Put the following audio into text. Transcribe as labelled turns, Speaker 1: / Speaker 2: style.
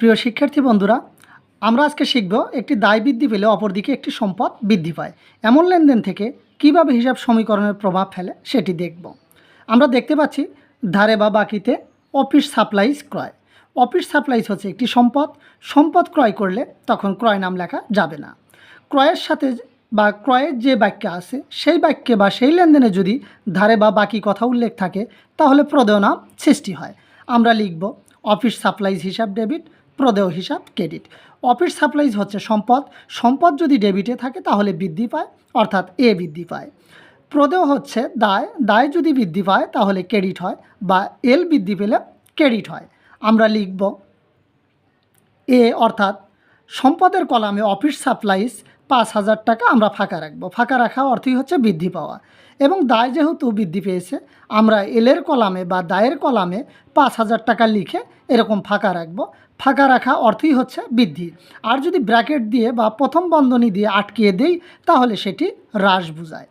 Speaker 1: প্রিয় শিক্ষার্থী বন্ধুরা, আমরা আজকে শিখব একটি দায় বৃদ্ধি পেলে অপরদিকে একটি সম্পদ বৃদ্ধি পায়। এমন লেনদেন থেকে কীভাবে হিসাব সমীকরণের প্রভাব ফেলে সেটি দেখব। আমরা দেখতে পাচ্ছি, ধারে বা বাকিতে অফিস সাপ্লাইজ ক্রয়। অফিস সাপ্লাইজ হচ্ছে একটি সম্পদ। সম্পদ ক্রয় করলে তখন ক্রয় নাম লেখা যাবে না। ক্রয়ের সাথে বা ক্রয়ের যে বাক্য আছে, সেই বাক্যে বা সেই লেনদেনে যদি ধারে বা বাকি কথা উল্লেখ থাকে, তাহলে প্রদেয় নাম সৃষ্টি হয়। আমরা লিখব, অফিস সাপ্লাইজ হিসাব ডেবিট প্রদেয় হিসাব ক্রেডিট অফিস সাপ্লাইজ হচ্ছে সম্পদ। সম্পদ যদি ডেবিটে থাকে, তাহলে বৃদ্ধি পায়, অর্থাৎ এ বৃদ্ধি পায়। প্রদেয় হচ্ছে দায়। দায় যদি বৃদ্ধি পায়, তাহলে ক্রেডিট হয়, বা এল বৃদ্ধি পেলে ক্রেডিট হয়। আমরা লিখব এ অর্থাৎ সম্পদের কলামে অফিস সাপ্লাইজ পাঁচ হাজার টাকা আমরা ফাঁকা রাখব। ফাঁকা রাখা অর্থই হচ্ছে বৃদ্ধি পাওয়া। এবং দায় যেহেতু বৃদ্ধি পেয়েছে, আমরা এলের কলামে বা দায়ের কলামে পাঁচ হাজার টাকা লিখে এরকম ফাঁকা রাখব। ফাঁকা রাখা অর্থই হচ্ছে বৃদ্ধি। আর যদি ব্র্যাকেট দিয়ে বা প্রথম বন্ধনী দিয়ে আটকিয়ে দেই, তাহলে সেটি হ্রাস বোঝায়।